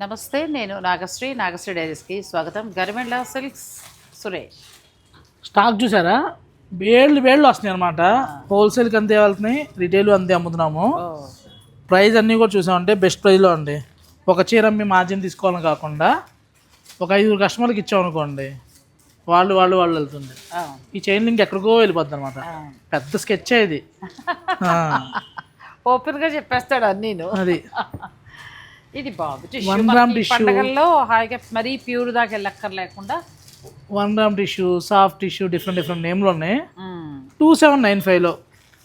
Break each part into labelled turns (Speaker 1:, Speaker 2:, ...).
Speaker 1: నమస్తే నేను నాగశ్రీ నాగశ్రీ డైరీస్కి స్వాగతం. గరిమెండ్ల సిల్క్స్ సురేష్.
Speaker 2: స్టాక్ చూసారా? వేళ్ళు వేళ్ళు వస్తున్నాయి అనమాట హోల్సేల్కి అంతే వెళ్తున్నాయి రిటైల్ అంతే అమ్ముతున్నాము. ప్రైస్ అన్నీ కూడా చూసామంటే బెస్ట్ ప్రైస్లో అండి. ఒక చీర మీ మార్జిన్ తీసుకోవాలని కాకుండా ఒక ఐదుగురు కస్టమర్కి ఇచ్చామనుకోండి వాళ్ళు వాళ్ళు వాళ్ళు వెళ్తుంది ఈ చైన్ లింక్ ఎక్కడికో వెళ్ళిపోద్ది అనమాట పెద్ద స్కెచ్ ఇది.
Speaker 1: ఓపెన్గా చెప్పేస్తాడు అన్నీను.
Speaker 2: అది.
Speaker 1: ఇది టిష్యూ
Speaker 2: gram
Speaker 1: మనకి
Speaker 2: tissue.
Speaker 1: పండగల్లో హాయిగా మరీ ప్యూర్ దాకా వెళ్ళక్కర్ లేకుండా
Speaker 2: one gram tissue soft tissue different different నేమ్లు ఉన్నాయి టూ సెవెన్ నైన్ ఫైవ్లో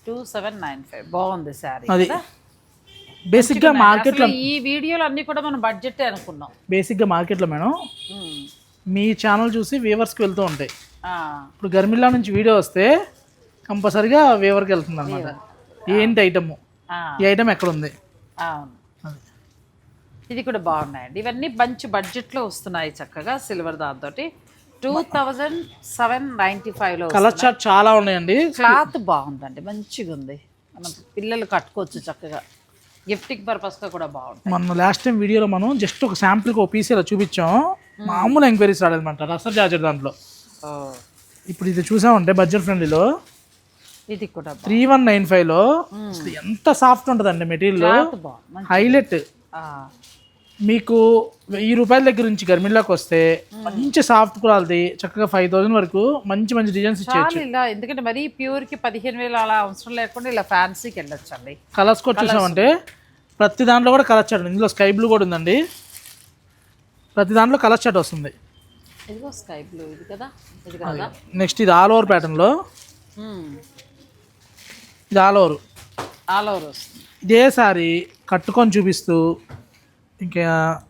Speaker 1: టూ సెవెన్ నైన్ ఫైవ్ బాగుంది శారీ
Speaker 2: అది. బేసిక్గా మార్కెట్లో
Speaker 1: ఈ వీడియోలు అన్నీ కూడా మనం బడ్జెట్ అనుకున్నాం.
Speaker 2: బేసిక్గా మార్కెట్లో మేడం
Speaker 1: ఉమ్.
Speaker 2: మీ ఛానల్ చూసి వ్యూవర్స్కి వెళ్తూ ఉంటాయి. ఇప్పుడు గర్మిల్లా నుంచి వీడియో వస్తే కంపల్సరిగా వేవర్కి వెళ్తుంది అనమాట ఏంటి ఐటమ్ ఈ ఐటమ్ ఎక్కడ ఉంది
Speaker 1: అవును. ఇది కూడా బాగున్నాయండి. ఇవన్నీ మంచి బడ్జెట్లో వస్తున్నాయి చక్కగా సిల్వర్ దాంతో టూ థౌజండ్ సెవెన్ నైంటీ ఫైవ్లో
Speaker 2: కలర్ చార్ట్ చాలా ఉన్నాయండి.
Speaker 1: క్లాత్ బాగుందండి మంచిగా ఉంది మనం పిల్లలు కట్టుకోవచ్చు చక్కగా. గిఫ్టింగ్ పర్పస్గా కూడా బాగుంటుంది
Speaker 2: మొన్న లాస్ట్ టైం వీడియోలో మనం జస్ట్ ఒక శాంపుల్కి ఒక పీస్ ఇలా చూపించాం. మామూలు ఎంక్వైరీస్ రాలేదన్నమాట రసర్ జార్జెట్ దాంట్లో. ఇప్పుడు ఇది చూసామంటే బడ్జెట్ ఫ్రెండ్లీలో.
Speaker 1: ఇది కూడా
Speaker 2: త్రీ వన్ నైన్ ఫైవ్లో. ఎంత సాఫ్ట్ ఉంటుందండి మెటీరియల్.
Speaker 1: బాగుంది
Speaker 2: హైలైట్. మీకు వెయ్యి రూపాయల దగ్గర నుంచి గర్మిల్లాకి వస్తే మంచి సాఫ్ట్ క్వాలిటీ చక్కగా ఫైవ్ థౌసండ్ వరకు మంచి మంచి డిజైన్స్ ఇచ్చేయచ్చు.
Speaker 1: ఇలా ఎందుకంటే మరీ ప్యూర్కి పదిహేను వేలు అలా అవసరం లేకుండా ఇలా ఫ్యాన్సీకి వెళ్ళొచ్చండి.
Speaker 2: కలర్స్ కూడా చూసామంటే ప్రతి దాంట్లో కూడా కలర్ చాట్ ఇందులో స్కై బ్లూ కూడా ఉందండి. ప్రతి దాంట్లో కలర్ చాట్ వస్తుంది.
Speaker 1: ఇదిగో స్కై బ్లూ ఇది కదా? ఇది కదా?
Speaker 2: నెక్స్ట్ ఇది ఆల్ ఓవర్ ప్యాటర్న్లో ఇది ఆల్ ఓవర్
Speaker 1: ఆల్ ఓవర్ వస్తుంది.
Speaker 2: ఇదే సారి కట్టుకొని చూపిస్తూ ఇంకా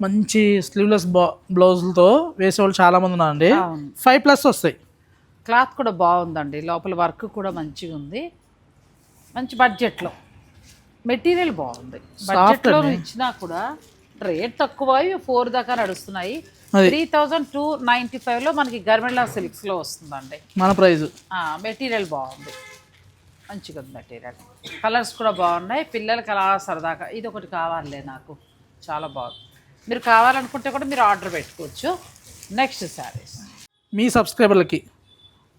Speaker 2: మంచి స్లీవ్లెస్ బా బ్లౌజులతో వేసేవాళ్ళు చాలామంది ఉన్నారండి.
Speaker 1: అవును.
Speaker 2: ఫైవ్ ప్లస్ వస్తాయి.
Speaker 1: క్లాత్ కూడా బాగుందండి. లోపల వర్క్ కూడా మంచిగా ఉంది. మంచి బడ్జెట్లో మెటీరియల్ బాగుంది. బడ్జెట్లో ఇచ్చినా కూడా రేట్ తక్కువ ఫోర్ దాకా నడుస్తున్నాయి. త్రీ థౌజండ్ టూ నైంటీ ఫైవ్లో మనకి గర్మెంట్లా సిల్క్స్లో వస్తుందండి.
Speaker 2: మన ప్రైజ్.
Speaker 1: మెటీరియల్ బాగుంది. మంచిగా ఉంది మెటీరియల్. కలర్స్ కూడా బాగున్నాయి. పిల్లలకి అలా సరదాగా ఇది ఒకటి కావాలే నాకు. చాలా బాగుంది. మీరు కావాలనుకుంటే కూడా మీరు ఆర్డర్ పెట్టుకోవచ్చు. నెక్స్ట్ శారీస్.
Speaker 2: మీ సబ్స్క్రైబర్లకి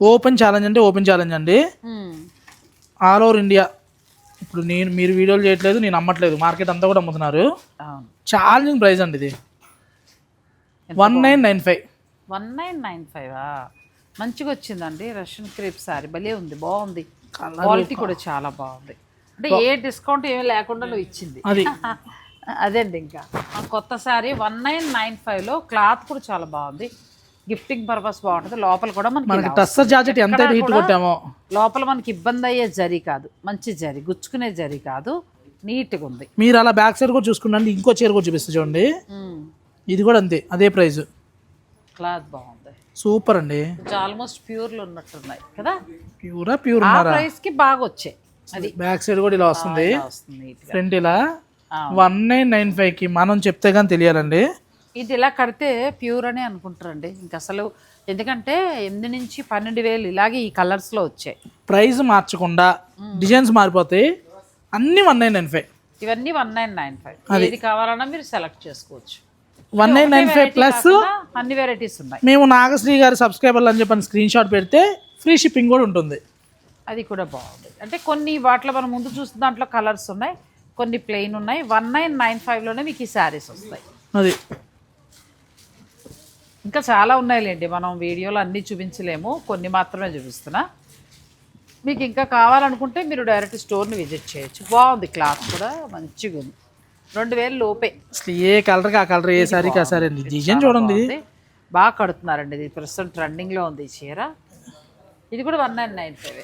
Speaker 2: ఓపెన్ ఛాలెంజ్ అంటే ఓపెన్ ఛాలెంజ్ అండి. All over India. ఇప్పుడు నేను మీరు వీడియోలు చేయట్లేదు నేను అమ్మట్లేదు మార్కెట్ అంతా కూడా అమ్ముతున్నారు. ఛాలెంజింగ్ ప్రైస్ అండి ఇది. One nine nine five.
Speaker 1: One nine nine five? మంచిగా వచ్చిందండి రష్యన్ క్రేప్ సారీ భలే ఉంది బాగుంది. క్వాలిటీ కూడా చాలా బాగుంది. అంటే ఏ డిస్కౌంట్ ఏమీ లేకుండా నువ్వు ఇచ్చింది.
Speaker 2: అది.
Speaker 1: అదేండి ఇంకా. కొత్త శారీ వన్ నైన్ నైన్ ఫైవ్లో క్లాత్ కూడా చాలా బాగుంది. గిఫ్టింగ్ పర్పస్ బాగుంటుంది. లోపల కూడా మనకి
Speaker 2: టస్సర్ జాకెట్ ఎంత హీట్ కొట్టామో.
Speaker 1: లోపల మనకి ఇబ్బంది అయ్యే జరి కాదు. మంచి జరి గుచ్చుకునే జరి కాదు. నీట్గా ఉంది.
Speaker 2: మీరు అలా బ్యాక్ సైడ్ కూడా చూసుకున్నాండి ఇంకో చీర కూడా చూపిస్తే చూడండి. ఇది కూడా అంతే అదే ప్రైస్.
Speaker 1: క్లాత్ బాగుంది.
Speaker 2: సూపర్ అండి.
Speaker 1: ఆల్మోస్ట్ ప్యూర్లు ఉన్నట్టున్నాయి కదా?
Speaker 2: ప్యూరా ప్యూర్
Speaker 1: ఆ
Speaker 2: ఉన్నారా
Speaker 1: ప్రైస్కి బాగా వచ్చాయి. అది
Speaker 2: బ్యాక్ సైడ్ కూడా ఇలా వస్తుంది. ఫ్రంట్ ఇలా. వన్ నైన్ నైన్ ఫైవ్కి మనం చెప్తే కానీ తెలియాలండి.
Speaker 1: ఇది ఇలా కడితే ప్యూర్ అని అనుకుంటారండి. ఇంక అసలు ఎందుకంటే ఎనిమిది నుంచి పన్నెండు వేలు ఇలాగే ఈ కలర్స్లో వచ్చాయి.
Speaker 2: ప్రైస్ మార్చకుండా డిజైన్స్ మారిపోతాయి. అన్నీ వన్ నైన్ నైన్ ఫైవ్.
Speaker 1: ఇవన్నీ వన్ నైన్ నైన్ ఫైవ్. ఏది కావాలన్నా మీరు సెలెక్ట్ చేసుకోవచ్చు.
Speaker 2: One nine nine five plus
Speaker 1: అన్ని వెరైటీస్ ఉన్నాయి.
Speaker 2: మేము నాగశ్రీ గారి సబ్స్క్రైబర్లు అని చెప్పని స్క్రీన్ షాట్ పెడితే ఫ్రీ షిప్పింగ్ కూడా ఉంటుంది.
Speaker 1: అది కూడా బాగుంది. అంటే కొన్ని వాటిలో మనం ముందు చూసిన దాంట్లో కలర్స్ ఉన్నాయి కొన్ని ప్లెయిన్ ఉన్నాయి. వన్ నైన్ నైన్ ఫైవ్లోనే మీకు ఈ శారీస్ వస్తాయి.
Speaker 2: అది.
Speaker 1: ఇంకా చాలా ఉన్నాయిలేండి మనం వీడియోలో అన్నీ చూపించలేము కొన్ని మాత్రమే చూపిస్తున్నా. మీకు ఇంకా కావాలనుకుంటే మీరు డైరెక్ట్ స్టోర్ని విజిట్ చేయొచ్చు. బాగుంది క్లాత్ కూడా మంచిగా ఉంది రెండు వేలు లోపే.
Speaker 2: అసలు ఏ కలర్కి ఆ కలర్ ఏ సారీకి ఆ సారీ అండి? డిజైన్ చూడండి.
Speaker 1: బాగా కడుతున్నారండి. ఇది ప్రస్తుతం ట్రెండింగ్లో ఉంది ఈ చీర. ఇది కూడా వన్ నైన్ నైన్ ఫైవ్.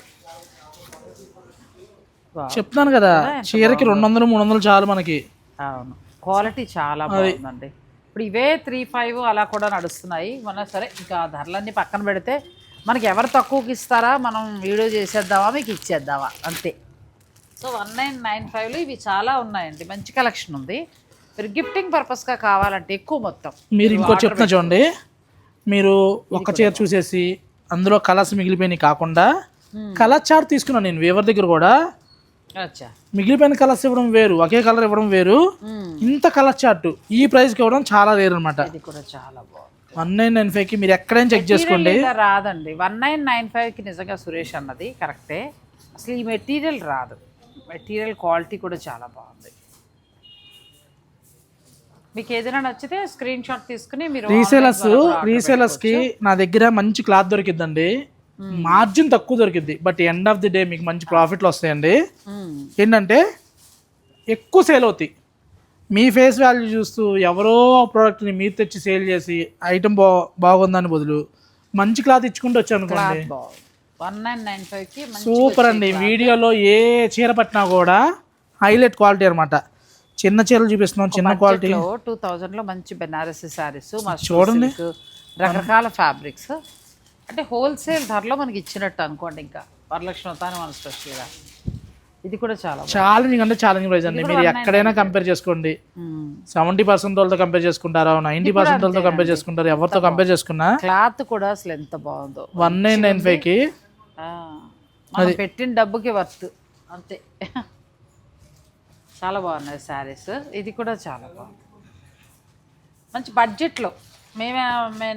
Speaker 2: చెప్తున్నాను కదా చీరకి రెండు వందలు మూడు వందలు చాలు మనకి.
Speaker 1: అవును. క్వాలిటీ చాలా బాగుందండి. ఇప్పుడు ఇవే త్రీ ఫైవ్ అలా కూడా నడుస్తున్నాయి. మొన్న సరే ఇంకా ధరలన్నీ పక్కన పెడితే మనకి ఎవరు తక్కువకి ఇస్తారా? మనం వీడియో చేసేద్దామా? మీకు ఇచ్చేద్దామా? అంతే. సో వన్ నైన్ నైన్ ఫైవ్లో ఇవి చాలా ఉన్నాయండి. మంచి కలెక్షన్ ఉంది. మీరు గిఫ్టింగ్ పర్పస్గా కావాలంటే ఎక్కువ మొత్తం.
Speaker 2: మీరు ఇంకో చెప్తున్నా చూడండి. మీరు ఒక్క చీర చూసేసి అందులో కలర్స్ మిగిలిపోయినాయి కాకుండా కలర్ చార్ట్ తీసుకున్నాను నేను వేవర్ దగ్గర కూడా.
Speaker 1: అచ్చా.
Speaker 2: మిగిలిపోయిన కలర్స్ ఇవ్వడం వేరు ఒకే కలర్ ఇవ్వడం వేరు. ఇంత కలర్ చార్ట్ ఈ ప్రైస్కి ఇవ్వడం చాలా రేర్ అనమాట
Speaker 1: ఇది కూడా చాలా బాగుంది.
Speaker 2: వన్ నైన్ నైన్ ఫైవ్కి మీరు ఎక్కడైనా చెక్ చేసుకోండి.
Speaker 1: రాదండి. వన్ నైన్ నైన్ ఫైవ్కి నిజంగా సురేష్ అన్నది కరెక్టే. అసలు ఈ మెటీరియల్ రాదు. మెటీరియల్ క్వాలిటీ కూడా చాలా బాగుంది. మీకు ఏదైనా నచ్చితే స్క్రీన్ షాట్ తీసుకుని మీరు
Speaker 2: రీసేలర్స్
Speaker 1: order
Speaker 2: రీసేలర్స్కి నా దగ్గర మంచి క్లాత్ దొరికిద్దండి. మార్జిన్ తక్కువ దొరికిద్ది but end of the day మీకు మంచి ప్రాఫిట్లు వస్తాయండి. ఏంటంటే ఎక్కువ సేల్ అవుతాయి. మీ ఫేస్ వాల్యూ చూస్తూ ఎవరో ప్రోడక్ట్ని మీరు తెచ్చి సేల్ చేసి ఐటమ్ బా బాగుందని బదులు మంచి క్లాత్ ఇచ్చుకుంటూ వచ్చాను అనుకోండి
Speaker 1: వన్ నైన్ నైన్ ఫైవ్కి
Speaker 2: సూపర్ అండి వీడియోలో ఏ చీర పట్టినా కూడా హైలైట్ క్వాలిటీ అనమాట చిన్న చీరలు చూపిస్తున్నాం చిన్న క్వాలిటీ.
Speaker 1: టూ థౌజండ్లో మంచి బెనారసి శారీస్
Speaker 2: చూడండి.
Speaker 1: రకరకాల ఫ్యాబ్రిక్స్ అంటే హోల్సేల్ ధరలో మనకి ఇచ్చినట్టు అనుకోండి ఇంకా. వరలక్ష్మి వస్తాను మన స్పెషల్గా ఇది కూడా చాలా.
Speaker 2: ఛాలెంజింగ్ అంటే ఛాలెంజింగ్ ప్రైస్ అండి. మీరు ఎక్కడైనా కంపేర్ చేసుకోండి. సెవెంటీ పర్సెంట్ వాళ్ళతో కంపేర్ చేసుకుంటారా? నైంటీ పర్సెంట్ వాళ్ళతో కంపేర్ చేసుకుంటారు? ఎవరితో కంపేర్ చేసుకున్నా?
Speaker 1: క్లాత్ కూడా అసలు ఎంత బాగుందో.
Speaker 2: వన్ నైన్ నైన్ ఫైవ్కి
Speaker 1: మనం పెట్టిన డబ్బుకి వర్త్. అంతే. చాలా బాగున్నాయి శారీస్. ఇది కూడా చాలా బాగుంది. మంచి బడ్జెట్లో. మేమే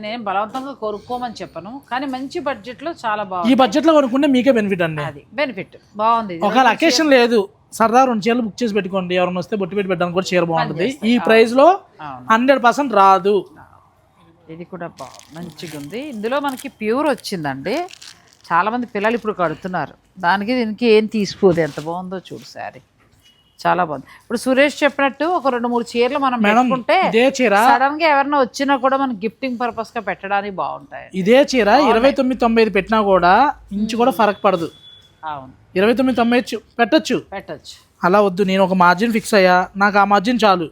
Speaker 1: నేను బలవంతంగా కొనుక్కోమని చెప్పను కానీ మంచి బడ్జెట్లో చాలా
Speaker 2: ఈ
Speaker 1: బాగుంది.
Speaker 2: బడ్జెట్లో కొనుక్కుంటే మీకే బెనిఫిట్ అండి.
Speaker 1: అది బెనిఫిట్ బాగుంది.
Speaker 2: ఒకవేళ అకేషన్ లేదు సరదా రెండు చీరలు బుక్ చేసి పెట్టుకోండి. ఎవరైనా వస్తే బొట్టు పెట్టి పెట్టడానికి కూడా చీర బాగుంటుంది. ఈ ప్రైస్లో
Speaker 1: అవును.
Speaker 2: హండ్రెడ్ పర్సెంట్ రాదు.
Speaker 1: ఇది కూడా బాగుంది. మంచిగా ఉంది ఇందులో మనకి ప్యూర్ వచ్చిందండి. చాలామంది పిల్లలు ఇప్పుడు కడుతున్నారు. దానికి దీనికి ఏం తీసిపోదు ఎంత బాగుందో చూడు శారీ. చాలా బాగుంది. ఇప్పుడు సురేష్ చెప్పినట్టు ఒక రెండు మూడు చీరలు మనం పెట్టుకుంటే
Speaker 2: ఇదే చీర
Speaker 1: సడన్గా ఎవరైనా వచ్చినా కూడా మనం గిఫ్టింగ్ పర్పస్గా పెట్టడానికి బాగుంటాయి.
Speaker 2: ఇదే చీర ఇరవై తొమ్మిది తొంభై ఐదు పెట్టినా కూడా ఇంచు కూడా ఫరక్ పడదు.
Speaker 1: అవును.
Speaker 2: ఇరవై తొమ్మిది తొంభై ఐదు పెట్టొచ్చు.
Speaker 1: పెట్టచ్చు.
Speaker 2: అలా వద్దు. నేను ఒక మార్జిన్ ఫిక్స్ అయ్యా. నాకు ఆ మార్జిన్ చాలు.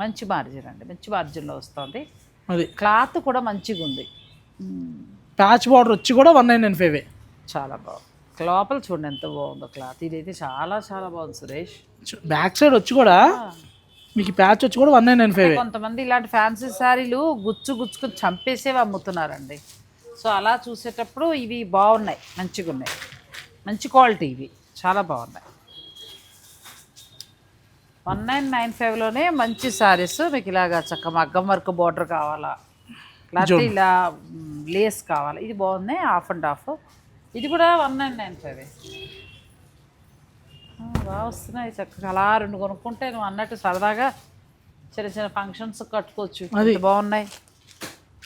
Speaker 1: మంచి మార్జిన్ అండి. మంచి మార్జిన్లో వస్తుంది.
Speaker 2: అది.
Speaker 1: క్లాత్ కూడా మంచిగా ఉంది.
Speaker 2: ప్యాచ్ బార్డర్ వచ్చి కూడా వన్ నైన్ నైన్ ఫైవ్.
Speaker 1: చాలా బాగుంది. లోపల చూడండి ఎంత బాగుందో క్లాత్. ఇదైతే చాలా చాలా బాగుంది సురేష్.
Speaker 2: బ్యాక్ సైడ్ వచ్చి కూడా మీకు ప్యాచ్ వచ్చి కూడా వన్ నైన్ నైన్ ఫైవ్.
Speaker 1: కొంతమంది ఇలాంటి ఫ్యాన్సీ శారీలు గుచ్చు గుచ్చుకుని చంపేసేవి అమ్ముతున్నారండి. సో అలా చూసేటప్పుడు ఇవి బాగున్నాయి మంచిగా ఉన్నాయి. మంచి క్వాలిటీ ఇవి. చాలా బాగున్నాయి. వన్ నైన్ నైన్ ఫైవ్లోనే మంచి శారీస్. మీకు ఇలాగా చక్క మగ్గం వర్క్ బార్డర్ కావాలా? లేకపోతే ఇలా లేస్ కావాలా. ఇది బాగుంది. Half and half. ఇది కూడా వన్ నైన్ నైన్ ఫైవ్ బాగా వస్తున్నాయి చక్కగా. అలా రెండు కొనుక్కుంటే నువ్వు అన్నట్టు సరదాగా చిన్న చిన్న ఫంక్షన్స్ కట్టుకోవచ్చు. ఎంత బాగున్నాయి.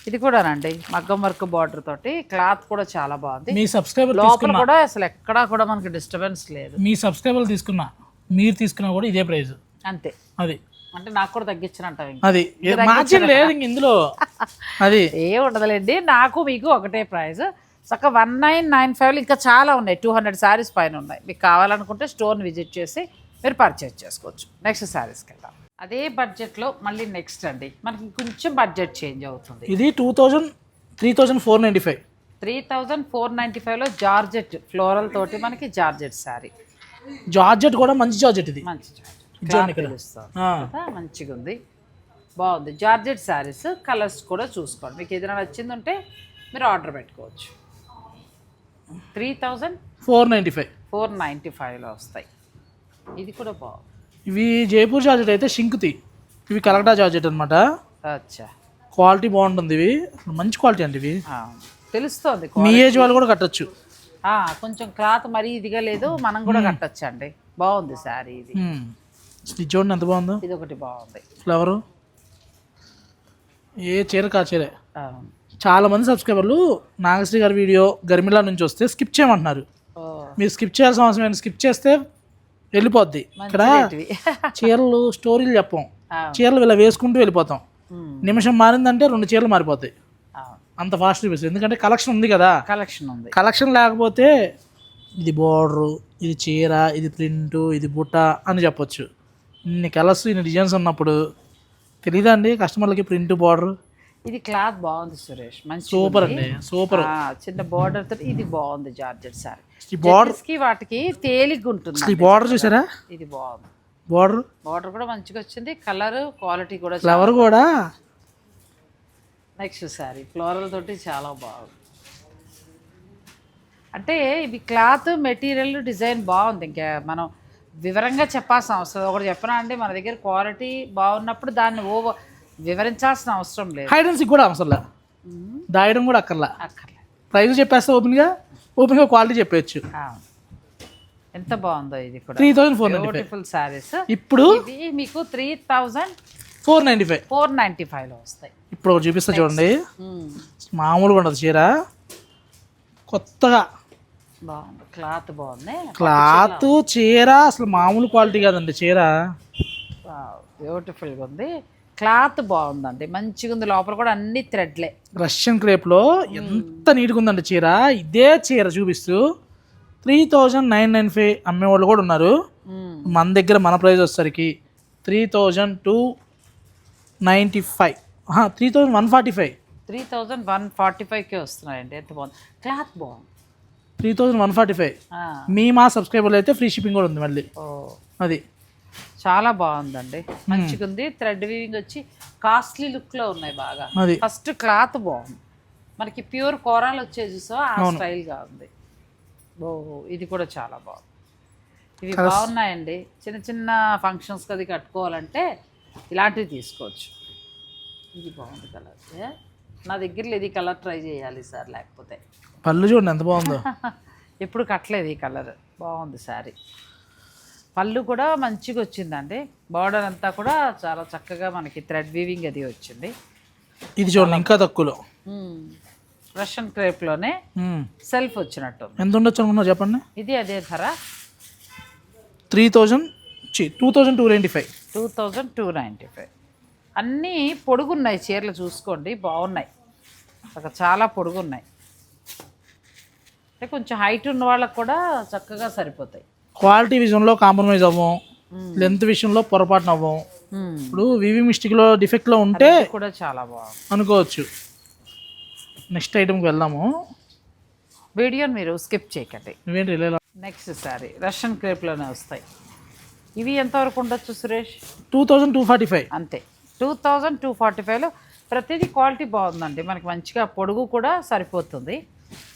Speaker 1: ఇది కూడానండి మగ్గం వర్క్ బార్డర్ తోటి. క్లాత్ కూడా చాలా బాగుంది.
Speaker 2: మీ సబ్స్క్రైబర్
Speaker 1: లోపల కూడా అసలు ఎక్కడా కూడా మనకి డిస్టర్బెన్స్ లేదు.
Speaker 2: మీ సబ్స్క్రైబర్ తీసుకున్నా మీరు తీసుకున్నా కూడా ఇదే ప్రైస్.
Speaker 1: అంతే.
Speaker 2: అది.
Speaker 1: అంటే నాకు కూడా తగ్గించినట్టు
Speaker 2: అది. మార్జిన్ లేదు ఇందులో. అది.
Speaker 1: ఏ ఉండదులేండి. నాకు మీకు ఒకటే ప్రైస్. చక్క వన్ నైన్ నైన్ ఫైవ్ ఇంకా చాలా ఉన్నాయి. టూ హండ్రెడ్ శారీస్ పైన ఉన్నాయి. మీకు కావాలనుకుంటే స్టోర్ని విజిట్ చేసి మీరు పర్చేజ్ చేసుకోవచ్చు. నెక్స్ట్ శారీస్కి వెళ్దాం. అదే బడ్జెట్లో మళ్ళీ నెక్స్ట్ అండి. మనకి కొంచెం బడ్జెట్ చేంజ్ అవుతుంది.
Speaker 2: ఇది two thousand three thousand four ninety five.
Speaker 1: Three thousand four ninety ఫైవ్లో జార్జెట్ ఫ్లోరల్ తోటి మనకి జార్జెట్ శారీ
Speaker 2: జార్జెట్ కూడా మంచి జార్జెట్ ఇది.
Speaker 1: మంచి జార్జెట్. మంచిగా ఉంది బాగుంది. జార్జెట్ శారీస్ కలర్స్ కూడా చూసుకోండి. మీకు ఏదైనా నచ్చింది ఉంటే మీరు ఆర్డర్ పెట్టుకోవచ్చు. Three thousand?
Speaker 2: Four ninety five.
Speaker 1: Four ninety ఫైవ్లో వస్తాయి. ఇది కూడా బాగుంది.
Speaker 2: ఇవి జైపూర్ జార్జెట్ అయితే షింకుతి ఇవి కలకటా జార్జెట్ అనమాట
Speaker 1: అచ్చా.
Speaker 2: క్వాలిటీ బాగుంటుంది ఇవి. మంచి క్వాలిటీ అండి ఇవి.
Speaker 1: తెలుస్తోంది
Speaker 2: మీ ఏజ్ వాళ్ళు కూడా కట్టొచ్చు.
Speaker 1: కొంచెం క్లాత్ మరీ ఇదిగా లేదు మనం కూడా కట్టచ్చు అండి బాగుంది శారీ ఇది.
Speaker 2: ఇది చూడండి ఎంత బాగుందో.
Speaker 1: ఇది ఒకటి బాగుంది.
Speaker 2: ఫ్లవరు ఏ చీర కా చీరే. చాలా మంది సబ్స్క్రైబర్లు నాగశ్రీ గారి వీడియో గర్మిలా నుంచి వస్తే స్కిప్ చేయమంటున్నారు. మీరు స్కిప్ చేయాల్సిన అవసరం లేదు స్కిప్ చేస్తే వెళ్ళిపోద్ది. ఇక్కడ. చీరలు స్టోరీలు చెప్పం. చీరలు ఇలా వేసుకుంటూ వెళ్ళిపోతాం. నిమిషం మారిందంటే రెండు చీరలు మారిపోతాయి. అంత ఫాస్ట్ చూపిస్తుంది ఎందుకంటే కలెక్షన్ ఉంది కదా.
Speaker 1: కలెక్షన్ ఉంది.
Speaker 2: కలెక్షన్ లేకపోతే ఇది బోర్డరు ఇది చీర ఇది ప్రింటు ఇది బుట్ట అని చెప్పొచ్చు. ఇన్ని కలర్స్ ఇన్ని డిజైన్స్ ఉన్నప్పుడు తెలీదా అండి కస్టమర్లకి ప్రింట్ బార్డర్?
Speaker 1: ఇది క్లాత్ బాగుంది సురేష్. మంచి
Speaker 2: సూపర్ అండి సూపర్.
Speaker 1: చిన్న బార్డర్తో ఇది బాగుంది జార్జెట్ సారీ.
Speaker 2: ఈ
Speaker 1: కి వాటికి తేలిగ్గా ఉంటుంది
Speaker 2: ఈ బార్డర్ చూసారా?
Speaker 1: ఇది బాగుంది.
Speaker 2: బార్డర్?
Speaker 1: బార్డర్ కూడా మంచిగా వచ్చింది. కలర్ క్వాలిటీ కూడా
Speaker 2: ఫ్లవర్ కూడా?
Speaker 1: నెక్స్ట్ సారీ ఫ్లోరల్ తోటి చాలా బాగుంది. అంటే ఇవి క్లాత్ మెటీరియల్ డిజైన్ బాగుంది. ఇంకా మనం వివరంగా చెప్పాల్సిన అవసరం ఒకటి చెప్పనా అండి? మన దగ్గర క్వాలిటీ బాగున్నప్పుడు దాన్ని ఓ వివరించాల్సిన అవసరం లేదు.
Speaker 2: హైడ్ అండ్ సిక్ కూడా అవసరం లే. దాయడం కూడా అక్కర్లా.
Speaker 1: అక్కర్లేదు
Speaker 2: ప్రైస్ చెప్పేస్తే ఓపెన్గా ఓపెన్గా క్వాలిటీ చెప్పేయచ్చు.
Speaker 1: అవును. ఎంత బాగుందో ఇది కూడా.
Speaker 2: Three thousand four
Speaker 1: beautiful saris
Speaker 2: ఇప్పుడు
Speaker 1: మీకు three thousand
Speaker 2: four ninety five
Speaker 1: four ninety ఫైవ్లో వస్తాయి.
Speaker 2: ఇప్పుడు ఒకటి చూపిస్తా చూడండి.
Speaker 1: మ్మ్.
Speaker 2: మామూలుగా ఉండదు చీర. కొత్తగా.
Speaker 1: బాగుంది. క్లాత్ బాగుంది.
Speaker 2: క్లాత్ చీర అసలు మామూలు క్వాలిటీ కాదండి చీర.
Speaker 1: బ్యూటిఫుల్గా ఉంది. క్లాత్ బాగుందండి. మంచిగా ఉంది. లోపల కూడా అన్ని థ్రెడ్లే.
Speaker 2: రష్యన్ క్రేప్లో ఎంత నీట్గా ఉందండి చీర. ఇదే చీర చూపిస్తూ three thousand nine nine five అమ్మేవాళ్ళు కూడా ఉన్నారు. మన దగ్గర మన ప్రైస్ వచ్చేసరికి three thousand two ninety five. Three thousand one forty five.
Speaker 1: Three thousand one forty ఫైవ్కే వస్తున్నాయండి. ఎంత బాగుంది. క్లాత్ బాగుంది.
Speaker 2: Three thousand one forty five. మీ మా సబ్స్క్రైబర్లు అయితే ఫ్రీ షిప్పింగ్ కూడా ఉంది మళ్ళీ.
Speaker 1: ఓ.
Speaker 2: అది.
Speaker 1: చాలా బాగుందండి. మంచిగా ఉంది. థ్రెడ్ వీవింగ్ వచ్చి కాస్ట్లీ లుక్లో ఉన్నాయి బాగా.
Speaker 2: అది.
Speaker 1: ఫస్ట్ క్లాత్ బాగుంది. మనకి ప్యూర్ కోరాలు వచ్చేది సో ఆ స్టైల్గా ఉంది. ఓ ఇది కూడా చాలా బాగుంది. ఇవి బాగున్నాయండి. చిన్న చిన్న ఫంక్షన్స్కి అది కట్టుకోవాలంటే ఇలాంటివి తీసుకోవచ్చు. ఇది బాగుంది కలర్ నా దగ్గర ఈ కలర్ ట్రై చేయాలి సార్ లేకపోతే.
Speaker 2: పళ్ళు చూడండి ఎంత బాగుందో.
Speaker 1: ఎప్పుడు కట్టలేదు ఈ కలర్. బాగుంది శారీ. పళ్ళు కూడా మంచిగా వచ్చిందండి. బార్డర్ అంతా కూడా చాలా చక్కగా మనకి థ్రెడ్ వీవింగ్ అది వచ్చింది.
Speaker 2: ఇది చూడండి ఇంకా తక్కువలో.
Speaker 1: రష్యన్ క్రేప్లోనే. సెల్ఫ్ వచ్చినట్టు.
Speaker 2: ఎంత ఉండొచ్చు అనుకున్నా చెప్పండి?
Speaker 1: ఇది అదే ధర.
Speaker 2: Three thousand two thousand two ninety five
Speaker 1: two thousand two ninety five అన్నీ పొడుగున్నాయి చీరలు చూసుకోండి బాగున్నాయి. అక్కడ చాలా పొడుగున్నాయి. అంటే కొంచెం హైట్ ఉన్న వాళ్ళకి కూడా చక్కగా సరిపోతాయి.
Speaker 2: క్వాలిటీ విషయంలో కాంప్రమైజ్ అవ్వం. లెంత్ విషయంలో పొరపాటున అవ్వం.
Speaker 1: మ్మ్.
Speaker 2: ఇప్పుడు వివి మిస్టేక్లో డిఫెక్ట్లో ఉంటే
Speaker 1: కూడా చాలా బాగుంది.
Speaker 2: అనుకోవచ్చు. నెక్స్ట్ ఐటమ్కి వెళ్దాము.
Speaker 1: వీడియోని మీరు స్కిప్ చేయకండి.
Speaker 2: నువ్వేంటి
Speaker 1: నెక్స్ట్ సారీ రష్యన్ క్రేప్లోనే వస్తాయి. ఇవి ఎంతవరకు ఉండొచ్చు Suresh?
Speaker 2: Two thousand two forty five
Speaker 1: అంతే. టూ థౌజండ్ టూ ఫార్టీ ఫైవ్లో ప్రతిదీ క్వాలిటీ బాగుందండి. మనకి మంచిగా పొడుగు కూడా సరిపోతుంది.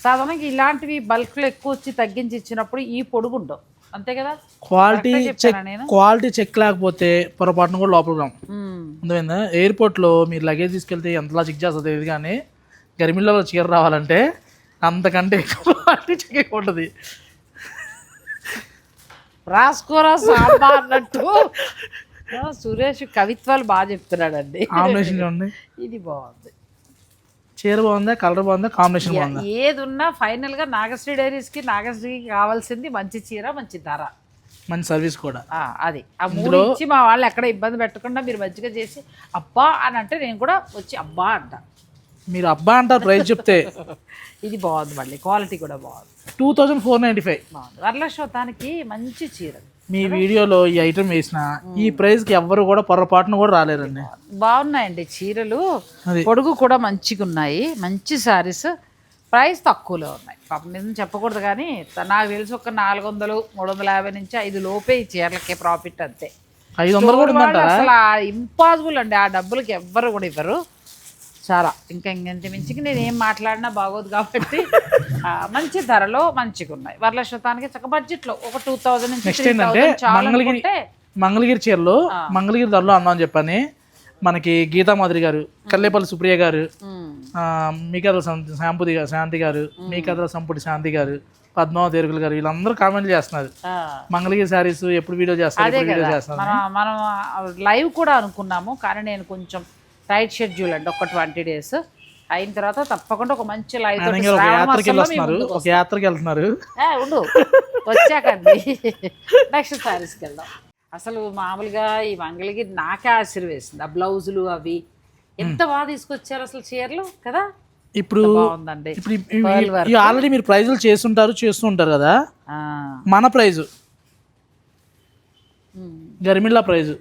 Speaker 1: సాధారణంగా ఇలాంటివి బల్క్లో ఎక్కువ వచ్చి తగ్గించి ఇచ్చినప్పుడు ఈ పొడుగు ఉండవు. అంతే కదా?
Speaker 2: క్వాలిటీ చెక్ క్వాలిటీ చెక్ లేకపోతే పొరపాటున కూడా లోపలికి రాం. అర్థమైందా ఎయిర్పోర్ట్లో మీరు లగేజ్ తీసుకెళ్తే ఎంతలా చెక్ చేస్తుంది ఇది కానీ గరిమిల్లలో చీర రావాలంటే అంతకంటే ఎక్కువ క్వాలిటీ చెక్ ఉంటుంది.
Speaker 1: రాసుకోరా సాంబా అన్నట్టు. సురేష్ కవిత్వాలు బాగా చెప్తున్నాడండి.
Speaker 2: కాంబినేషన్ చూడండి.
Speaker 1: ఇది బాగుంది.
Speaker 2: చీర బాగుందా కలర్ బాగుందా కాంబినేషన్ బాగుందా?
Speaker 1: ఏది ఉన్నా ఫైనల్గా నాగశ్రీ డైరీస్కి నాగశ్రీకి కావాల్సింది మంచి చీర మంచి ధర.
Speaker 2: మంచి సర్వీస్ కూడా.
Speaker 1: అది. ఆ మూడు ఇచ్చి మా వాళ్ళు ఎక్కడ ఇబ్బంది పెట్టకుండా మీరు మంచిగా చేసి అబ్బా అని అంటే నేను కూడా వచ్చి అబ్బా అంట.
Speaker 2: మీరు అబ్బా అంటారు ప్రైస్ చెప్తే.
Speaker 1: ఇది బాగుంది మళ్ళీ క్వాలిటీ కూడా బాగుంది.
Speaker 2: Two thousand four ninety five.
Speaker 1: బాగుంది. వరలక్ష్మతానికి మంచి చీర.
Speaker 2: మీ వీడియోలో ఈ ఐటమ్ వేసిన ఈ ప్రైస్కి ఎవ్వరు కూడా పొరపాటున కూడా రాలేరండి
Speaker 1: బాగున్నాయండి చీరలు. పొడుగు కూడా మంచిగా ఉన్నాయి మంచి శారీస్ ప్రైస్ తక్కువలో ఉన్నాయి. పాపం నిజం చెప్పకూడదు కానీ నాకు తెలిసి ఒక నాలుగు వందలు మూడు వందల యాభై నుంచి ఐదు లోపే ఈ చీరలకే ప్రాఫిట్ అంతే.
Speaker 2: ఐదు వందలు కూడా
Speaker 1: అసలు ఇంపాసిబుల్ అండి. ఆ డబ్బులకి ఎవ్వరు కూడా ఇవ్వరు. చాలా. ఇంకా ఇంకెంత మించికి నేను ఏం మాట్లాడినా బాగోదు కాబట్టి మంచి ధరలో మంచిగా ఉన్నాయి వరలక్ష్మతానికి చక్క బడ్జెట్లో ఒక టూ థౌజండ్ నుంచి
Speaker 2: నెక్స్ట్ ఏంటంటే మంగళగిరి మంగళగిరి చీరలు మంగళగిరి ధరలో అందాం చెప్పని మనకి గీతా మాధురి గారు కల్లేపల్లి సుప్రియ గారు మీ కథల శాంపుది శాంతి గారు మీ కథల సంపుటి శాంతి గారు పద్మావతి ఎరుగులు గారు వీళ్ళందరూ కామెంట్లు చేస్తున్నారు. మంగళగిరి శారీస్ ఎప్పుడు వీడియో చేస్తారు వీడియో
Speaker 1: మనం లైవ్ కూడా అనుకున్నాము కానీ నేను కొంచెం టైట్ షెడ్యూల్ అండి ఒక ట్వంటీ డేస్. అయిన తర్వాత తప్పకుండా ఒక మంచి
Speaker 2: ఇంకా ఒక యాత్రకి వెళ్తున్నారు.
Speaker 1: ఉండు. వచ్చాకండి. నెక్స్ట్ శారీస్కి వెళ్దాం. అసలు మామూలుగా ఈ మంగళగిరి నాకే ఆశీర్వేసింది. ఆ బ్లౌజులు అవి. ఎంత బాగా తీసుకొచ్చారు అసలు చీరలు కదా?
Speaker 2: ఇప్పుడు
Speaker 1: బాగుందండి.
Speaker 2: ఇప్పుడు ఆల్రెడీ మీరు ప్రైజులు చేస్తుంటారు చేస్తూ ఉంటారు కదా మన ప్రైజు. గరిమిల్లా ప్రైజు.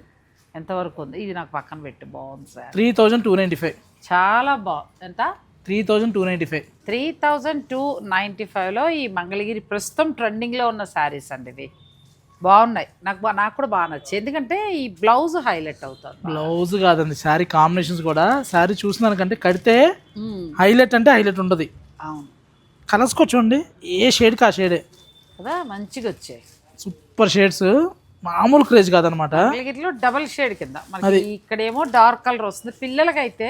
Speaker 1: ఎంతవరకు ఉంది? ఇది నాకు పక్కన పెట్టి బాగుంది sir.
Speaker 2: Three thousand two ninety five.
Speaker 1: చాలా బాగుంది ఎంత?
Speaker 2: Three thousand two ninety five.
Speaker 1: Three thousand two ninety ఫైవ్లో ఈ మంగళగిరి ప్రస్తుతం ట్రెండింగ్లో ఉన్న శారీస్ అండి ఇవి. బాగున్నాయి. నాకు నాకు కూడా బాగా నచ్చింది ఎందుకంటే ఈ బ్లౌజ్ హైలైట్ అవుతుంది
Speaker 2: బ్లౌజ్ కాదండి శారీ కాంబినేషన్స్ కూడా. శారీ చూసినానికంటే కడితే హైలైట్ అంటే హైలైట్ ఉంటుంది
Speaker 1: అవును.
Speaker 2: కలర్స్ చూడండి ఏ షేడ్కి ఆ షేడే.
Speaker 1: కదా మంచిగా వచ్చాయి.
Speaker 2: Super shades. మామూలు క్రేజ్ కాదనమాట.
Speaker 1: ఇట్లా డబల్ షేడ్ కింద. మనకి ఇక్కడేమో డార్క్ కలర్ వస్తుంది. పిల్లలకైతే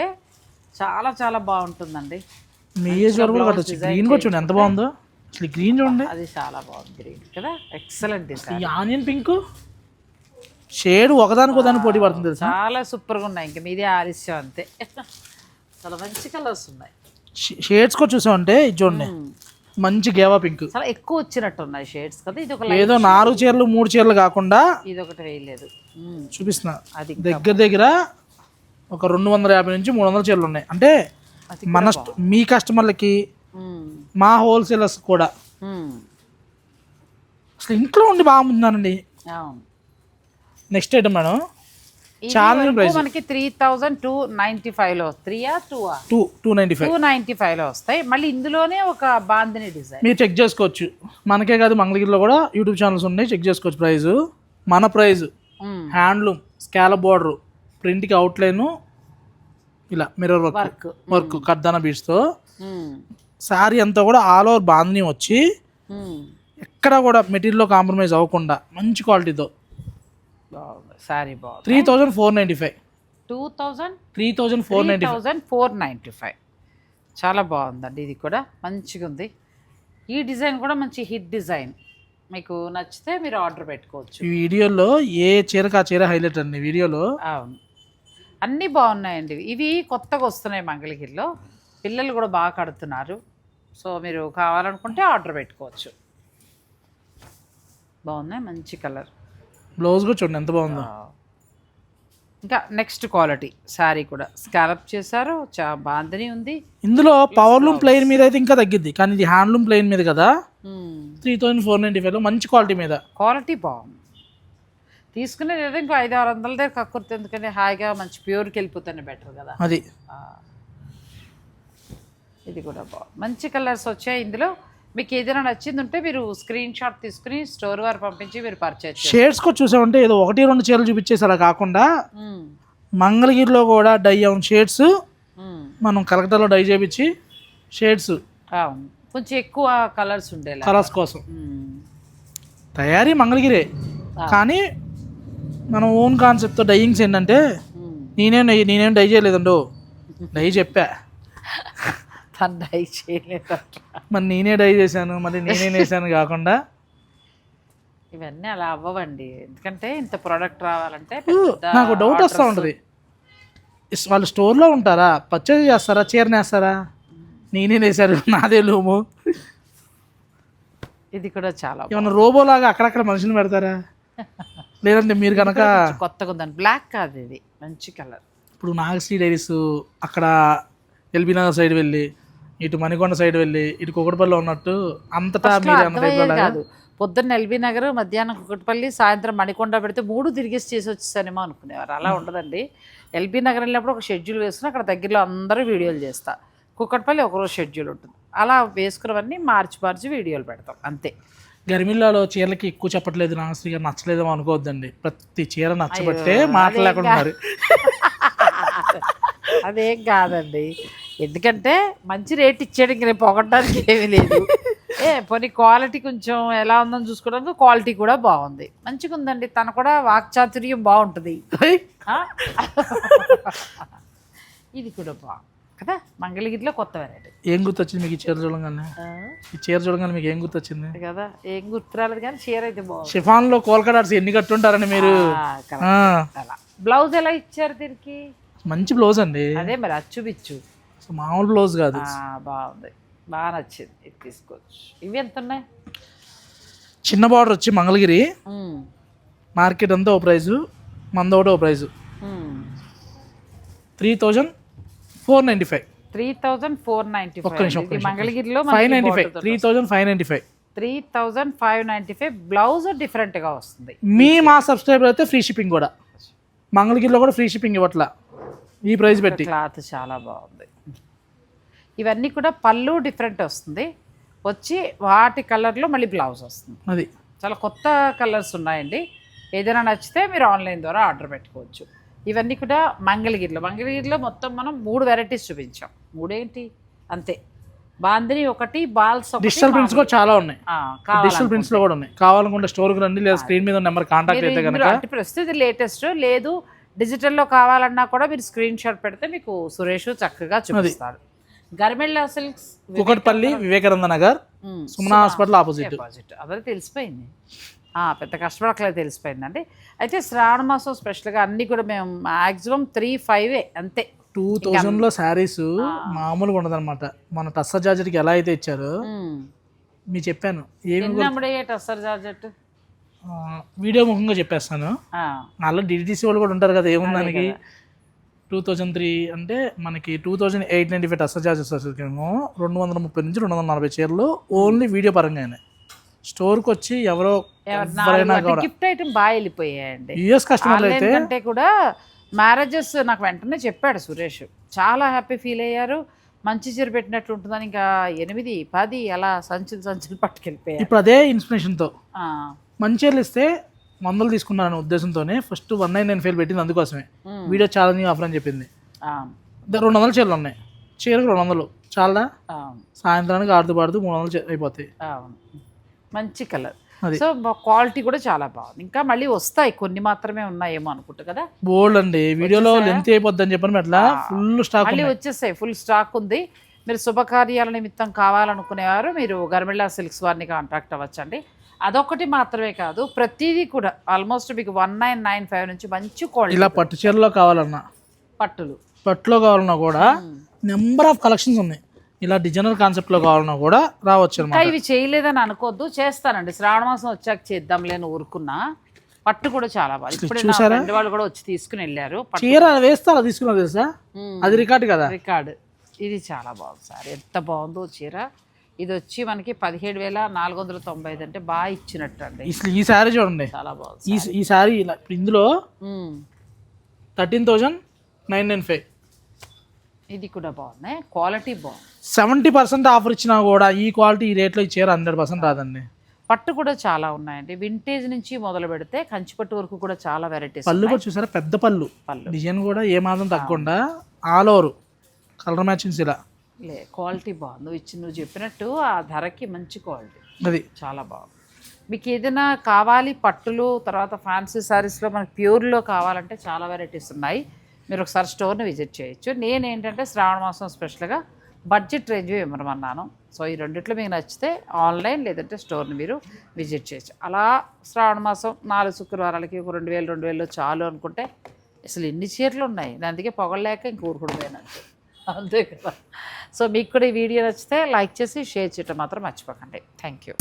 Speaker 1: చాలా చాలా బాగుంటుందండి.
Speaker 2: మీ ఏజ్ వరకు కూడా కట్టచ్చు. గ్రీన్ కూడా చూడండి ఎంత బాగుందో. అసలు గ్రీన్ చూడండి.
Speaker 1: అది చాలా బాగుంది గ్రీన్ కదా. ఎక్సలెంట్
Speaker 2: ఈ ఆనియన్ పింక్ షేడ్ ఒకదానికి ఒకదాని పోటీ పడుతుంది తెలుసా?
Speaker 1: చాలా సూపర్గా ఉన్నాయి. ఇంకా మీదే ఆలస్యం అంతే. చాలా మంచి కలర్స్ ఉన్నాయి.
Speaker 2: షేడ్స్ కూడా చూసామంటే ఇది చూడండి. మంచి గేవా పింక్.
Speaker 1: చాలా ఎక్కువ వచ్చినట్టు ఉన్నాయి షేడ్స్ కదా ఇది ఒక
Speaker 2: ఏదో నాలుగు చీరలు మూడు చీరలు కాకుండా
Speaker 1: ఇది ఒకటి వేయలేదు.
Speaker 2: చూపిస్తున్నా.
Speaker 1: అది
Speaker 2: దగ్గర దగ్గర ఒక రెండు వందల యాభై నుంచి మూడు వందల చీరలు ఉన్నాయి. అంటే మన మీ కస్టమర్లకి. మా హోల్సేలర్స్ కూడా. అసలు ఇంట్లో ఉండి
Speaker 1: అవును.
Speaker 2: Next item madam.
Speaker 1: వరకు మనకి త్రీ థౌజండ్ టూ నైన్టీ ఫైవ్లో త్రీయా two
Speaker 2: two two ninety five
Speaker 1: two ninety ఫైవ్లో వస్తాయి. మళ్ళీ ఇందులోనే ఒక బాందిని డిజైన్
Speaker 2: మీరు చెక్ చేసుకోవచ్చు. మనకే కాదు మంగళగిరిలో కూడా యూట్యూబ్ ఛానల్స్ ఉన్నాయి. చెక్ చేసుకోవచ్చు ప్రైస్ మన ప్రైస్ హ్యాండ్లూమ్ స్కాలప్ బార్డర్ ప్రింట్కి అవుట్లైన్ ఇలా మిర్రర్ వర్క్
Speaker 1: వర్క్
Speaker 2: కర్దానా బీడ్స్తో శారీ అంతా కూడా ఆల్ ఓవర్ బాంధనీ వచ్చి ఎక్కడ కూడా మెటీరియల్లో కాంప్రమైజ్ అవ్వకుండా మంచి క్వాలిటీతో
Speaker 1: సారీ బాగుంది.
Speaker 2: Three thousand four ninety five.
Speaker 1: Two thousand
Speaker 2: three thousand four ninety
Speaker 1: thousand four ninety five. చాలా బాగుందండి ఇది కూడా. మంచిగా ఉంది. ఈ డిజైన్ కూడా మంచి హిట్ డిజైన్. మీకు నచ్చితే మీరు ఆర్డర్ పెట్టుకోవచ్చు.
Speaker 2: ఈ వీడియోలో ఏ చీరకు ఆ చీర హైలైట్ అండి? వీడియోలో
Speaker 1: అవును. అన్నీ బాగున్నాయండి. ఇవి కొత్తగా వస్తున్నాయి మంగళగిరిలో. పిల్లలు కూడా బాగా కడుతున్నారు. సో మీరు కావాలనుకుంటే ఆర్డర్ పెట్టుకోవచ్చు. బాగున్నాయి మంచి కలర్.
Speaker 2: బ్లౌజ్ కూడా చూడండి ఎంత బాగుందో.
Speaker 1: ఇంకా నెక్స్ట్ క్వాలిటీ శారీ కూడా. స్కాలప్ చేశారు చా బాందని ఉంది.
Speaker 2: ఇందులో పవర్లూమ్ ప్లెయిన్ మీద అయితే ఇంకా తగ్గిద్ది. కానీ ఇది హ్యాండ్లూమ్ ప్లెయిన్ మీద కదా. త్రీ థౌజండ్ ఫోర్ నైంటీ ఫైవ్లో మంచి క్వాలిటీ మీద.
Speaker 1: క్వాలిటీ బాగుంది. తీసుకునేది ఏదో ఇంకో ఐదు ఆరు వందల దగ్గర కక్కుర్తి ఎందుకంటే హాయిగా మంచి ప్యూర్కి వెళ్ళిపోతేనే బెటర్ కదా.
Speaker 2: అది.
Speaker 1: ఇది కూడా బాగుంది. మంచి కలర్స్ వచ్చాయి ఇందులో. మీకు ఏదైనా నచ్చింది ఉంటే మీరు స్క్రీన్ షాట్ తీసుకుని స్టోర్ వారు పంపించి మీరు పర్చేజ్
Speaker 2: షేడ్స్ కూడా చూసామంటే ఏదో ఒకటి రెండు చీరలు చూపించేసి అలా కాకుండా. మంగళగిరిలో కూడా డై అవున్ షేడ్స్. మనం కలకటాలో డై చేపించి షేడ్స్
Speaker 1: అవును కొంచెం ఎక్కువ కలర్స్ ఉండేలా
Speaker 2: కలర్స్ కోసం. తయారీ మంగళగిరే. కానీ మనం ఓన్ కాన్సెప్ట్తో డైయింగ్స్ ఏంటంటే. నేనేం నేనేం డై చేయలేదండో డై చెప్పా
Speaker 1: తను డై చేయలేదు
Speaker 2: మరి నేనే డై చేశాను మళ్ళీ నేనే వేసాను కాకుండా?
Speaker 1: ఇవన్నీ అలా అవ్వవండి. ఎందుకంటే ఇంత ప్రోడక్ట్ రావాలంటే పెద్ద
Speaker 2: నాకు డౌట్ వస్తూ
Speaker 1: orders.
Speaker 2: ఉంటుంది. ఇస్- వాళ్ళు స్టోర్లో ఉంటారా? పర్చేజ్ చేస్తారా? చీరని వేస్తారా నేనే వేశారు నాదే లూము.
Speaker 1: ఇది కూడా చాలా
Speaker 2: ఏమన్నా రోబోలాగా అక్కడక్కడ మనుషులు పెడతారా? లేదంటే మీరు కనుక
Speaker 1: కొంచెం కొత్తగా ఉందండి. బ్లాక్ కాదు ఇది. మంచి కలర్
Speaker 2: ఇప్పుడు నాగశ్రీ డైరీస్ అక్కడ ఎల్బీ నగర్ సైడ్ వెళ్ళి ఇటు మణికొండ సైడ్ వెళ్ళి ఇటు కుకటపల్లిలో ఉన్నట్టు అంతటా మీరు
Speaker 1: కాదు. పొద్దున్న ఎల్బీ నగర్ మధ్యాహ్నం కుకట్పల్లి సాయంత్రం మణికొండ పెడితే మూడు తిరిగేసి చేసి వచ్చేసానేమో అనుకునేవారు. అలా ఉండదండి ఎల్బీ నగర్ వెళ్ళినప్పుడు ఒక షెడ్యూల్ వేసుకుని అక్కడ దగ్గరలో అందరూ వీడియోలు చేస్తా. కుకట్పల్లి ఒకరోజు షెడ్యూల్ ఉంటుంది. అలా వేసుకున్నవన్నీ మార్చి మార్చి వీడియోలు పెడతాం. అంతే.
Speaker 2: గరిమిల్లాలో చీరలకి ఎక్కువ చెప్పట్లేదు నాగశ్రీ గారు నచ్చలేదేమో అనుకోవద్దండి. ప్రతి చీర నచ్చబట్టే మాట్లాడలేకున్నారు
Speaker 1: అదేం కాదండి. ఎందుకంటే మంచి రేట్ ఇచ్చాడు ఇంక రేపు పొగడానికి ఏమీ లేదు. ఏ పోనీ క్వాలిటీ కొంచెం ఎలా ఉందని చూసుకోవడానికి క్వాలిటీ కూడా బాగుంది. మంచిగా ఉందండి. తను కూడా వాక్చాతుర్యం బాగుంటుంది? ఇది కూడా బాగుంది కదా? మంగళగిరిలో కొత్త వెరైటీ
Speaker 2: ఏం గుర్తొచ్చింది మీకు ఈ చీర చూడగానే? ఈ చీర చూడగానే మీకు ఏం గుర్తొచ్చింది?
Speaker 1: కదా ఏం గుర్తురాలేదు కానీ చీర అయితే బాగుంది.
Speaker 2: షిఫాన్లో కోల్కటార్స్ ఎన్ని కట్టుంటారండి మీరు?
Speaker 1: బ్లౌజ్ ఎలా ఇచ్చారు దీనికి?
Speaker 2: మంచి బ్లౌజ్ అండి.
Speaker 1: అదే మరి అచ్చు బిచ్చు.
Speaker 2: అసలు మామూలు బ్లౌజ్ కాదు
Speaker 1: బాగుంది. బాగా నచ్చింది. ఇది తీసుకోవచ్చు. ఇవి ఎంత ఉన్నాయి?
Speaker 2: చిన్న బార్డర్ వచ్చి మంగళగిరి. మార్కెట్ అంతా ఓ ప్రైజు. మంద ఒకటి ఓ price. Three thousand four ninety five.
Speaker 1: Three thousand four ninety five
Speaker 2: నిమిషం
Speaker 1: మంగళగిరిలో
Speaker 2: five ninety five. Three thousand five ninety five.
Speaker 1: Three thousand five ninety five. Blouse డిఫరెంట్గా వస్తుంది.
Speaker 2: మీ మా సబ్స్క్రైబర్ అయితే ఫ్రీ షిప్పింగ్ కూడా. మంగళగిరిలో కూడా ఫ్రీ షిప్పింగ్ ఇవ్వట్లా. ఈ ప్రైస్ పెట్టి.
Speaker 1: క్లాత్ చాలా బాగుంది. ఇవన్నీ కూడా పళ్ళు డిఫరెంట్ వస్తుంది. వచ్చి వాటి కలర్లో మళ్ళీ బ్లౌజ్ వస్తుంది.
Speaker 2: అది.
Speaker 1: చాలా కొత్త కలర్స్ ఉన్నాయండి. ఏదైనా నచ్చితే మీరు ఆన్లైన్ ద్వారా ఆర్డర్ పెట్టుకోవచ్చు. ఇవన్నీ కూడా మంగళగిరిలో. మంగళగిరిలో మొత్తం మనం మూడు వెరైటీస్ చూపించాం. మూడేంటి? అంతే. బాందిని ఒకటి బాల్స్
Speaker 2: డిజిటల్ ప్రింట్స్ కూడా చాలా ఉన్నాయి. డిజిటల్ ప్రింట్స్లో కూడా ఉన్నాయి. కావాలనుకుంటే స్టోర్కి రండి లేదా స్క్రీన్ మీద నెంబర్ కాంటాక్ట్ అయితే కనుక
Speaker 1: ప్రస్తుతం లేటెస్ట్ లేదు డిజిటల్లో కావాలన్నా కూడా మీరు స్క్రీన్ షాట్ పెడితే మీకు సురేష్ చక్కగా చూపిస్తాడు Garmella silks
Speaker 2: Kukatpally Vivekananda Nagar Sumana hospital opposite
Speaker 1: deposit అదే తెలిసిపోయింది. ఆ, పెద్ద కష్టపడకలేదు తెలిసిపోయిందండి. అయితే శ్రావణ మాసం స్పెషల్గా అన్నీ కూడా మేము మ్యాక్సిమం త్రీ ఫైవే అంతే.
Speaker 2: టూ థౌజండ్లో శారీస్ మామూలుగా ఉండదు అనమాట మన టస్స జార్జెట్కి ఎలా అయితే ఇచ్చారో. మీకు చెప్పాను. ఏమి
Speaker 1: టస్సర్ జార్జెట్.
Speaker 2: ఆ, వీడియో ముఖంగా చెప్పేస్తాను. అలా డిడిటీసీ వాళ్ళు కూడా ఉంటారు కదా ఏముంది దానికి? టూ థౌజండ్ త్రీ అంటే మనకి two thousand eight ninety five టస్స charges రెండు వందల ముప్పై నుంచి రెండు వందల నలభై చీరలు ఓన్లీ వీడియో పరంగానే స్టోర్కి వచ్చి ఎవరో ఎవరైనా
Speaker 1: గిఫ్ట్ ఐటమ్ బాగా వెళ్ళిపోయాయండి.
Speaker 2: యుఎస్ కస్టమర్లు అయితే
Speaker 1: కంటే కూడా మ్యారేజెస్ నాకు వెంటనే చెప్పాడు సురేష్. చాలా హ్యాపీ ఫీల్ అయ్యారు. మంచి చీర పెట్టినట్టు ఉంటుందని ఇంకా ఎనిమిది పది అలా సంచులు సంచులు పట్టుకెళ్ళిపోయారు.
Speaker 2: ఇప్పుడు అదే ఇన్స్పిరేషన్తో
Speaker 1: ఆ,
Speaker 2: మంచి చీరలు ఇస్తే వందలు తీసుకున్నాను ఉద్దేశంతోనే first one nine nine five పెట్టింది అందుకోసమే. వీడియో ఛాలెంజింగ్ ఆఫర్ అని చెప్పింది. రెండు వందల చీరలు ఉన్నాయి. చీరకు రెండు వందలు. చాలా సాయంత్రానికి ఆడుతూ పాడుతూ మూడు వందలు అయిపోతాయి.
Speaker 1: మంచి కలర్. సో క్వాలిటీ కూడా చాలా బాగుంది. ఇంకా మళ్ళీ వస్తాయి. కొన్ని మాత్రమే ఉన్నాయేమో అనుకుంటా కదా?
Speaker 2: బోల్డ్ అండి. వీడియోలో లెంత్ అయిపోద్ది అని చెప్పని అట్లా ఫుల్ స్టాక్
Speaker 1: మళ్ళీ వచ్చేసాయి. ఫుల్ స్టాక్ ఉంది. మీరు శుభకార్యాల నిమిత్తం కావాలనుకునేవారు మీరు గర్మిళ్ళా సిల్క్స్ వారిని కాంటాక్ట్ అవ్వచ్చండి. అదొకటి మాత్రమే కాదు ప్రతిదీ కూడా ఆల్మోస్ట్ మీకు వన్ నైన్ నైన్ ఫైవ్ నుంచి మంచి క్వాలిటీ
Speaker 2: ఇలా పట్టు చీరలో కావాలన్నా
Speaker 1: పట్టులు.
Speaker 2: పట్టులో కావాలన్నా కూడా నెంబర్ ఆఫ్ కలెక్షన్స్ ఉన్నాయి. ఇలా డిజైనర్ కాన్సెప్ట్లో కావాలన్నా కూడా రావచ్చు అనమాట
Speaker 1: ఇవి చేయలేదని అనుకోవద్దు చేస్తానండి. శ్రావణ మాసం వచ్చాక చేద్దాంలే అని ఊరుకున్నా పట్టు కూడా చాలా బాగా. ఇప్పుడు ఫ్రెండ్ వాళ్ళు కూడా వచ్చి తీసుకుని వెళ్ళారు.
Speaker 2: చీర వేస్తే అలా తీసుకున్నా తెలుసా. అది రికార్డ్ కదా?
Speaker 1: రికార్డ్. ఇది చాలా బాగుంది సార్. ఎంత బాగుందో చీర. ఇది వచ్చి మనకి పదిహేడు వేల నాలుగు వందల తొంభై ఐదు అంటే బాగా ఇచ్చినట్టు అండి
Speaker 2: అసలు ఈ శారీ చూడండి.
Speaker 1: చాలా బాగుంది
Speaker 2: ఈ ఈ శారీ ఇలా ఇప్పుడు ఇందులో. Thirteen thousand nine nine five.
Speaker 1: ఇది కూడా బాగుంది. క్వాలిటీ బాగుంది.
Speaker 2: సెవెంటీ పర్సెంట్ ఆఫర్ ఇచ్చినా కూడా ఈ క్వాలిటీ ఈ రేట్లో ఈ చీర హండ్రెడ్ పర్సెంట్ రాదండి.
Speaker 1: పట్టు కూడా చాలా ఉన్నాయండి. వింటేజ్ నుంచి మొదలు పెడితే కంచిపట్టు వరకు కూడా చాలా వెరైటీస్
Speaker 2: పళ్ళు కూడా చూసారా? పెద్ద పళ్ళు.
Speaker 1: పళ్ళు.
Speaker 2: డిజైన్ కూడా ఏ మాత్రం తగ్గకుండా ఆల్ ఓవర్ కలర్ మ్యాచింగ్స్ ఇలా.
Speaker 1: లే క్వాలిటీ బాగుంది. నువ్వు ఇచ్చి నువ్వు చెప్పినట్టు ఆ ధరకి మంచి క్వాలిటీ.
Speaker 2: అది.
Speaker 1: చాలా బాగుంది. మీకు ఏదైనా కావాలి పట్టులు తర్వాత ఫ్యాన్సీ శారీస్లో మనకి ప్యూర్లో కావాలంటే చాలా వెరైటీస్ ఉన్నాయి. మీరు ఒకసారి స్టోర్ని విజిట్ చేయొచ్చు. నేను ఏంటంటే శ్రావణ మాసం స్పెషల్గా బడ్జెట్ రేంజ్ ఇవ్వమన్నాను. సో ఈ రెండిట్లో మీకు నచ్చితే ఆన్లైన్ లేదంటే స్టోర్ని మీరు విజిట్ చేయొచ్చు. అలా శ్రావణ మాసం నాలుగు శుక్రవారాలకి ఒక రెండు వేలు రెండు వేలు చాలు అనుకుంటే అసలు ఎన్ని చీరలు ఉన్నాయి? నేను అందుకే పొగలేక ఇంక ఊరుకుడిపోయినట్టు అంతే కదా. సో మీకు కూడా ఈ వీడియో నచ్చితే లైక్ చేసి షేర్ చేయటం మాత్రం మర్చిపోకండి. Thank you.